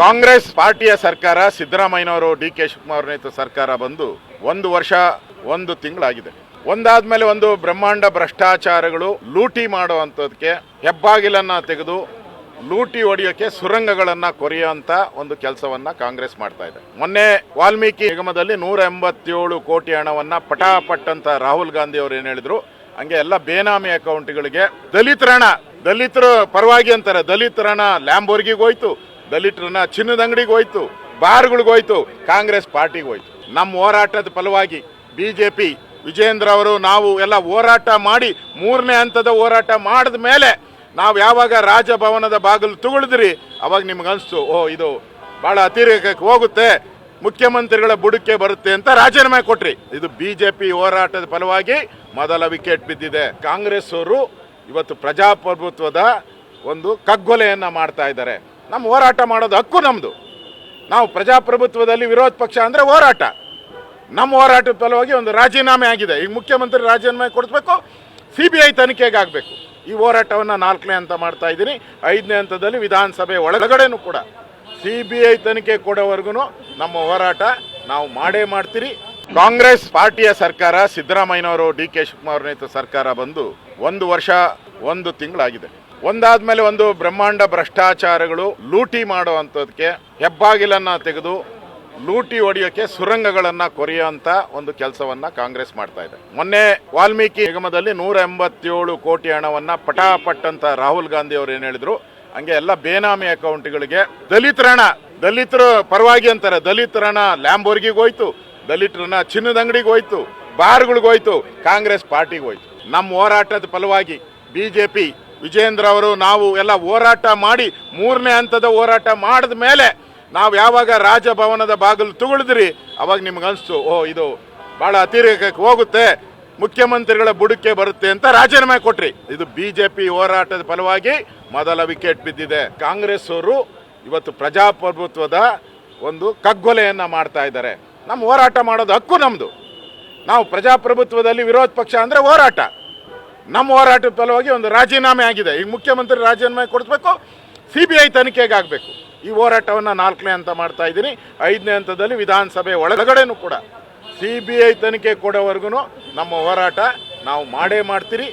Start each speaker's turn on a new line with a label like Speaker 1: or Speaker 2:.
Speaker 1: ಕಾಂಗ್ರೆಸ್ ಪಾರ್ಟಿಯ ಸರ್ಕಾರ ಸಿದ್ದರಾಮಯ್ಯನವರು ಡಿ ಕೆ ಶಿವಕುಮಾರ್ ನೇತೃತ್ವ ಸರ್ಕಾರ ಬಂದು ಒಂದು ವರ್ಷ, ಒಂದು ತಿಂಗಳಾಗಿದೆ. ಒಂದಾದ ಮೇಲೆ ಒಂದು ಬ್ರಹ್ಮಾಂಡ ಭ್ರಷ್ಟಾಚಾರಗಳು ಲೂಟಿ ಮಾಡುವಂಥದಕ್ಕೆ ಹೆಬ್ಬಾಗಿಲನ್ನ ತೆಗೆದು ಲೂಟಿ ಒಡೆಯೋಕೆ ಸುರಂಗಗಳನ್ನು ಕೊರೆಯುವಂತ ಒಂದು ಕೆಲಸವನ್ನ ಕಾಂಗ್ರೆಸ್ ಮಾಡ್ತಾ ಇದೆ. ಮೊನ್ನೆ ವಾಲ್ಮೀಕಿ ನಿಗಮದಲ್ಲಿ ನೂರ ಎಂಬತ್ತೇಳು ಕೋಟಿ ಹಣವನ್ನ ಪಟಾಪಟ್ ಅಂತ ರಾಹುಲ್ ಗಾಂಧಿ ಅವರು ಏನ್ ಹೇಳಿದ್ರು, ಹಂಗೆ ಎಲ್ಲ ಬೇನಾಮಿ ಅಕೌಂಟ್ಗಳಿಗೆ ದಲಿತರಣ ದಲಿತರ ಪರವಾಗಿ ಅಂತಾರೆ ದಲಿತರಣ ಲ್ಯಾಂಬೋರ್ಗಿಗೆ ಹೋಯ್ತು ದಲಿತರನ್ನ ಚಿನ್ನದ ಅಂಗಡಿಗೆ ಹೋಯ್ತು, ಬಾರ್ಗಳಿಗೆ ಹೋಯ್ತು, ಕಾಂಗ್ರೆಸ್ ಪಾರ್ಟಿಗೆ ಹೋಯ್ತು. ನಮ್ಮ ಹೋರಾಟದ ಫಲವಾಗಿ ಬಿಜೆಪಿ ವಿಜೇಂದ್ರ ಅವರು ನಾವು ಎಲ್ಲ ಹೋರಾಟ ಮಾಡಿ, ಮೂರನೇ ಹಂತದ ಹೋರಾಟ ಮಾಡಿದ ಮೇಲೆ ನಾವು ಯಾವಾಗ ರಾಜಭವನದ ಬಾಗಿಲು ತುಗುಳಿದ್ರಿ ಅವಾಗ ನಿಮ್ಗೆ ಅನಿಸ್ತು ಓ ಇದು ಬಹಳ ಅತಿರೇಕಕ್ಕೆ ಹೋಗುತ್ತೆ, ಮುಖ್ಯಮಂತ್ರಿಗಳ ಬುಡಕ್ಕೆ ಬರುತ್ತೆ ಅಂತ ರಾಜೀನಾಮೆ ಕೊಟ್ರಿ. ಇದು ಬಿಜೆಪಿ ಹೋರಾಟದ ಫಲವಾಗಿ ಮೊದಲ ವಿಕೆಟ್ ಬಿದ್ದಿದೆ. ಕಾಂಗ್ರೆಸ್ ಅವರು ಇವತ್ತು ಪ್ರಜಾಪ್ರಭುತ್ವದ ಒಂದು ಕಗ್ಗೊಲೆಯನ್ನ ಮಾಡ್ತಾ ಇದ್ದಾರೆ. ನಮ್ಮ ಹೋರಾಟ ಮಾಡೋದು ಹಕ್ಕು ನಮ್ಮದು ನಾವು ಪ್ರಜಾಪ್ರಭುತ್ವದಲ್ಲಿ ವಿರೋಧ ಪಕ್ಷ ಅಂದರೆ ಹೋರಾಟ. ನಮ್ಮ ಹೋರಾಟದ ಫಲವಾಗಿ ಒಂದು ರಾಜೀನಾಮೆ ಆಗಿದೆ. ಈಗ ಮುಖ್ಯಮಂತ್ರಿ ರಾಜೀನಾಮೆ ಕೊಡಿಸ್ಬೇಕು ಸಿ ಬಿ ಐ ತನಿಖೆಗೆ ಆಗಬೇಕು. ಈ ಹೋರಾಟವನ್ನು ನಾಲ್ಕನೇ ಹಂತ ಮಾಡ್ತಾ ಇದ್ದೀನಿ. ಐದನೇ ಹಂತದಲ್ಲಿ ವಿಧಾನಸಭೆ ಒಳಗಡೆನೂ ಕೂಡ ಸಿ ಬಿ ಐ ತನಿಖೆ ಕೊಡೋವರೆಗೂ ನಮ್ಮ ಹೋರಾಟ ನಾವು ಮಾಡೇ ಮಾಡ್ತೀರಿ. ಕಾಂಗ್ರೆಸ್ ಪಾರ್ಟಿಯ ಸರ್ಕಾರ, ಸಿದ್ದರಾಮಯ್ಯನವರು, ಡಿ ಕೆ ಶಿವಕುಮಾರ್ ನೇತೃತ್ವ ಸರ್ಕಾರ ಬಂದು ಒಂದು ವರ್ಷ, ಒಂದು ತಿಂಗಳಾಗಿದೆ. ಒಂದಾದ್ಮೇಲೆ ಒಂದು ಬ್ರಹ್ಮಾಂಡ ಭ್ರಷ್ಟಾಚಾರಗಳು ಲೂಟಿ ಮಾಡುವಂಥದಕ್ಕೆ ಹೆಬ್ಬಾಗಿಲನ್ನ ತೆಗೆದು ಲೂಟಿ ಹೊಡೆಯೋಕೆ ಸುರಂಗಗಳನ್ನ ಕೊರೆಯುವಂತ ಒಂದು ಕೆಲಸವನ್ನ ಕಾಂಗ್ರೆಸ್ ಮಾಡ್ತಾ ಇದೆ. ಮೊನ್ನೆ ವಾಲ್ಮೀಕಿ ನಿಗಮದಲ್ಲಿ ನೂರ ಎಂಬತ್ತೇಳು ಕೋಟಿ ಹಣವನ್ನ ಪಟಾಪಟ್ ಅಂತ ರಾಹುಲ್ ಗಾಂಧಿ ಅವರು ಏನು ಹೇಳಿದ್ರು? ಹಂಗೆ ಎಲ್ಲ ಬೇನಾಮಿ ಅಕೌಂಟ್ಗಳಿಗೆ ದಲಿತರ ಹಣ ದಲಿತರ ಪರವಾಗಿ ಅಂತಾರೆ. ದಲಿತರ ಹಣ ಲ್ಯಾಂಬೋರ್ಗಿಗೆ ಹೋಯ್ತು ದಲಿತರನ್ನ ಚಿನ್ನದ ಅಂಗಡಿಗೆ ಹೋಯ್ತು, ಬಾರ್ಗಳಿಗೆ ಹೋಯ್ತು, ಕಾಂಗ್ರೆಸ್ ಪಾರ್ಟಿಗೆ ಹೋಯ್ತು. ನಮ್ಮ ಹೋರಾಟದ ಫಲವಾಗಿ ಬಿಜೆಪಿ ವಿಜೇಂದ್ರ ಅವರು ನಾವು ಎಲ್ಲ ಹೋರಾಟ ಮಾಡಿ ಮೂರನೇ ಹಂತದ ಹೋರಾಟ ಮಾಡಿದ ಮೇಲೆ ನಾವು ಯಾವಾಗ ರಾಜಭವನದ ಬಾಗಿಲು ತುಗುಳಿದ್ರಿ, ಅವಾಗ ನಿಮ್ಗೆ ಅನಿಸ್ತು ಓ ಇದು ಭಾಳ ಅತಿರೇಕಕ್ಕೆ ಹೋಗುತ್ತೆ, ಮುಖ್ಯಮಂತ್ರಿಗಳ ಬುಡಕ್ಕೆ ಬರುತ್ತೆ ಅಂತ ರಾಜೀನಾಮೆ ಕೊಟ್ರಿ. ಇದು ಬಿ ಜೆ ಪಿ ಹೋರಾಟದ ಫಲವಾಗಿ ಮೊದಲ ವಿಕೆಟ್ ಬಿದ್ದಿದೆ. ಕಾಂಗ್ರೆಸ್ ಅವರು ಇವತ್ತು ಪ್ರಜಾಪ್ರಭುತ್ವದ ಒಂದು ಕಗ್ಗೊಲೆಯನ್ನು ಮಾಡ್ತಾ ಇದ್ದಾರೆ. ನಮ್ಮ ಹೋರಾಟ ಮಾಡೋದು ಹಕ್ಕು ನಮ್ಮದು ನಾವು ಪ್ರಜಾಪ್ರಭುತ್ವದಲ್ಲಿ ವಿರೋಧ ಪಕ್ಷ ಅಂದರೆ ಹೋರಾಟ. ನಮ್ಮ ಹೋರಾಟದ ಫಲವಾಗಿ ಒಂದು ರಾಜೀನಾಮೆ ಆಗಿದೆ. ಈಗ ಮುಖ್ಯಮಂತ್ರಿ ರಾಜೀನಾಮೆ ಕೊಡಿಸ್ಬೇಕು ಸಿ ಬಿ ಐ ತನಿಖೆಗೆ ಆಗಬೇಕು ಈ ಹೋರಾಟವನ್ನು ನಾಲ್ಕನೇ ಹಂತ ಮಾಡ್ತಾ ಇದ್ದೀನಿ. ಐದನೇ ಹಂತದಲ್ಲಿ ವಿಧಾನಸಭೆ ಒಳಗಡೆನೂ ಕೂಡ ಸಿ ಬಿ ಐ ತನಿಖೆ ಕೊಡೋವರೆಗೂ ನಮ್ಮ ಹೋರಾಟ ನಾವು ಮಾಡೇ ಮಾಡ್ತೀರಿ.